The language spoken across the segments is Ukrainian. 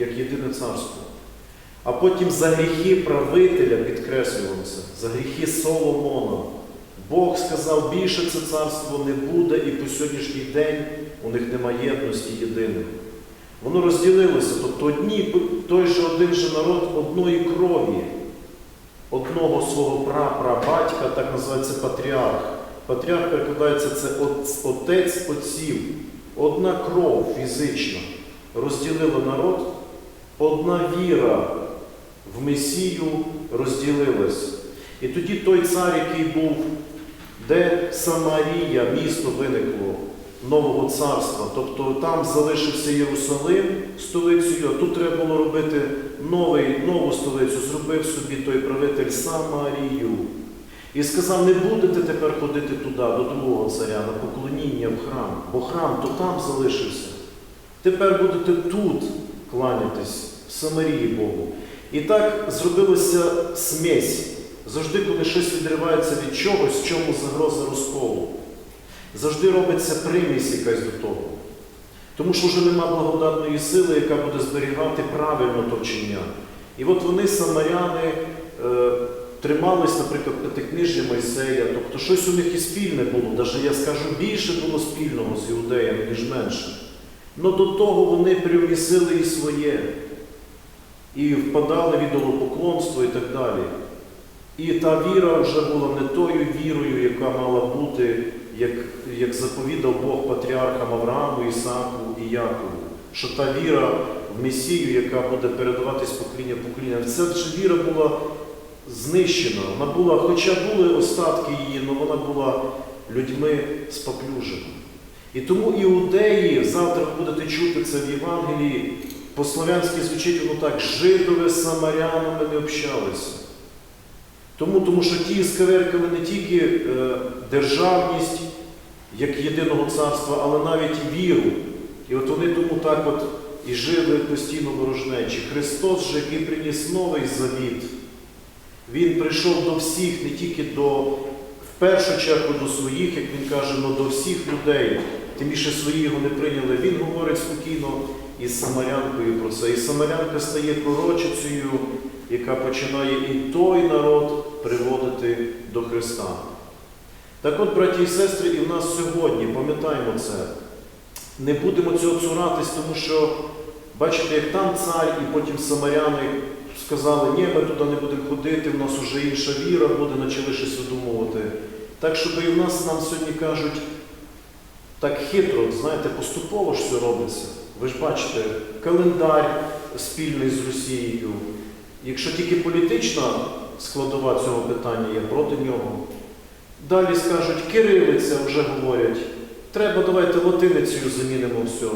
як єдине царство. А потім за гріхи правителя підкреслювалося, за гріхи Соломона. Бог сказав, більше це царство не буде, і по сьогоднішній день у них немає єдності єдиної. Воно розділилося, тобто одні, той же один же народ одної крові, одного свого прапрабатька, так називається патріарх. Патріарх перекладається це от- отець отців. Одна кров фізична розділила народ, одна віра в Месію розділилась. І тоді той цар, який був, де Самарія, місто виникло нового царства, тобто там залишився Єрусалим столицею, а тут треба було робити новий, нову столицю, зробив собі той правитель Самарію. І сказав, не будете тепер ходити туди, до другого царя, на поклоніння в храм, бо храм то там залишився. Тепер будете тут кланятись, Самарії Богу. І так зробилася смесь. Завжди, коли щось відривається від чогось, чому загроза розколу. Завжди робиться примість якась до того. Тому що вже нема благодатної сили, яка буде зберігати правильно товчення. І от вони, самаряни, е, тримались, наприклад, п'ятикнижжя Мойсея, тобто щось у них і спільне було, навіть я скажу, більше було спільного з іудеями, ніж менше. Но до того вони привнісили і своє, і впадали в ідолопоклонство і так далі. І та віра вже була не тою вірою, яка мала бути, як, як заповідав Бог патріархам Аврааму, Ісааку і Якову. Що та віра в Месію, яка буде передаватись покоління в покоління, ця вже віра була знищена. Вона була, хоча були остатки її, але вона була людьми споплюжена. І тому іудеї, завтра ви будете чути це в Євангелії, по-слов'янськи звучить воно так, жидове з самарянами не общалися. Тому, тому що ті сковеркали не тільки е, державність як єдиного царства, але навіть і віру. І от вони тому так от і жили постійно ворожнечі. Христос же, який приніс новий завіт, Він прийшов до всіх, не тільки до, в першу чергу до своїх, як він каже, але до всіх людей. Тим більше свої його не прийняли. Він говорить спокійно із Самарянкою про це. І Самарянка стає пророчицею, яка починає і той народ приводити до Христа. Так от, браті і сестри, і в нас сьогодні, пам'ятаємо це, не будемо цього цуратись, тому що, бачите, як там цар, і потім самаряни сказали, ні, ми туди не будемо ходити, в нас вже інша віра буде, почали щось видумувати. Так, щоб і в нас нам сьогодні кажуть, так хитро, знаєте, поступово ж все робиться. Ви ж бачите, календар спільний з Росією. Якщо тільки політична складова цього питання є проти нього, далі скажуть, кирилиця вже говорять, треба давайте латиницею замінимо все.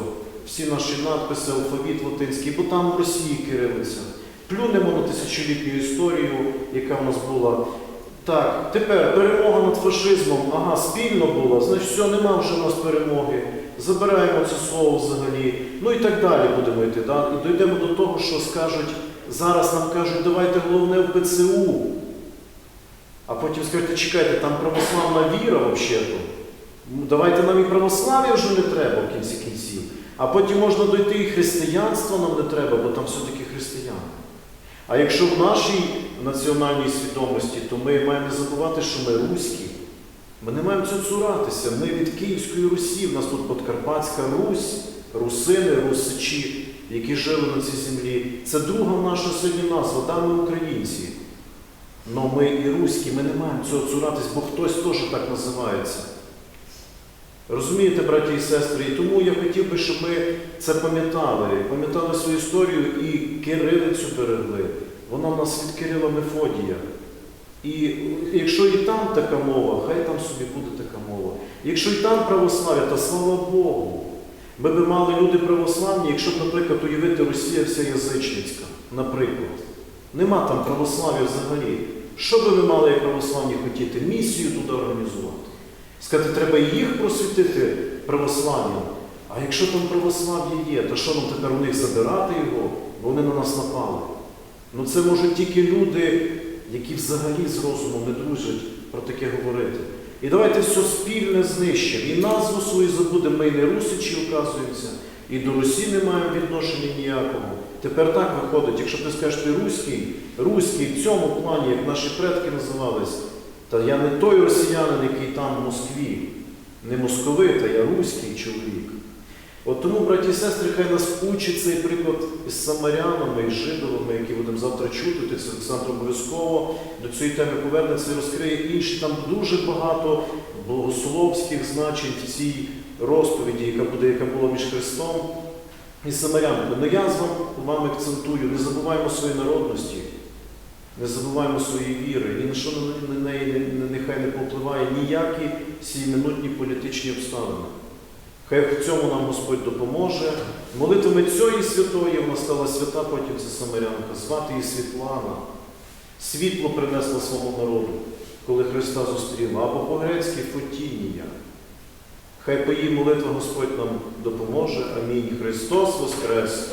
Всі наші надписи, алфавіт латинський, бо там в Росії кирилиця. Плюнемо на тисячолітню історію, яка в нас була. Так, тепер перемога над фашизмом, ага, спільно була, значить, все, нема вже в нас перемоги. Забираємо це слово взагалі. Ну і так далі будемо йти. Да? І дійдемо до того, що скажуть, зараз нам кажуть, давайте головне в ПЦУ. А потім скажете, чекайте, там православна віра взагалі-то. Ну, Давайте нам і православ'я вже не треба в кінці кінців. А потім можна дойти і християнство нам не треба, бо там все-таки християни. А якщо в нашій національній свідомості, то ми маємо не забувати, що ми руські. Ми не маємо цього цуратися. Ми від Київської Русі, в нас тут Подкарпатська Русь, русини, русичі, які жили на цій землі. Це друга наша сьогодні назва, да, ми українці. Но ми і руські, ми не маємо цього цуратись, бо хтось теж так називається. Розумієте, браті і сестри, і тому я хотів би, щоб ми це пам'ятали, пам'ятали свою історію і кирилицю берегли. Вона в нас від Кирила Мефодія. І якщо і там така мова, хай там собі буде така мова. Якщо і там православ'я, то слава Богу. Ми би мали люди православні, якщо б, наприклад, уявити Росія вся язичницька, наприклад. Нема там православ'я взагалі. Що би ми мали як православні хотіти? Місію туди організувати. Сказати, треба їх просвітити православ'ям. А якщо там православ'я є, то що нам тепер у них забирати його, бо вони на нас напали? Ну це можуть тільки люди, які взагалі з розумом не дружать про таке говорити. І давайте все спільне знищимо. І назву свою забудемо, ми і не русичі, оказується, і до Русі не маємо відношення ніякого. Тепер так виходить, якщо ти скажеш, ти руський, руський в цьому плані, як наші предки називались, та я не той росіянин, який там в Москві, не московит, а я руський чоловік. От тому, браті і сестри, хай нас учить цей приклад із самарянами, із жидовими, які будемо завтра чути. Отець Олександр обов'язково до цієї теми повернеться і розкриє інші. Там дуже багато богословських значень в цій розповіді, яка буде, яка була між Христом і самарянами. Але я з вам, вам акцентую, не забуваємо своєї народності, не забуваємо своєї віри, ні на що на неї не- не- нехай не повпливає ніякі сієминутні політичні обставини. Хай в цьому нам Господь допоможе. Молитвами цієї святої вона стала свята, потім це Самарянка, звати її Світлана. Світло принесла свого народу, коли Христа зустріла, або по-грецьки Фотінія. Хай по її молитва Господь нам допоможе. Амінь. Христос Воскрес!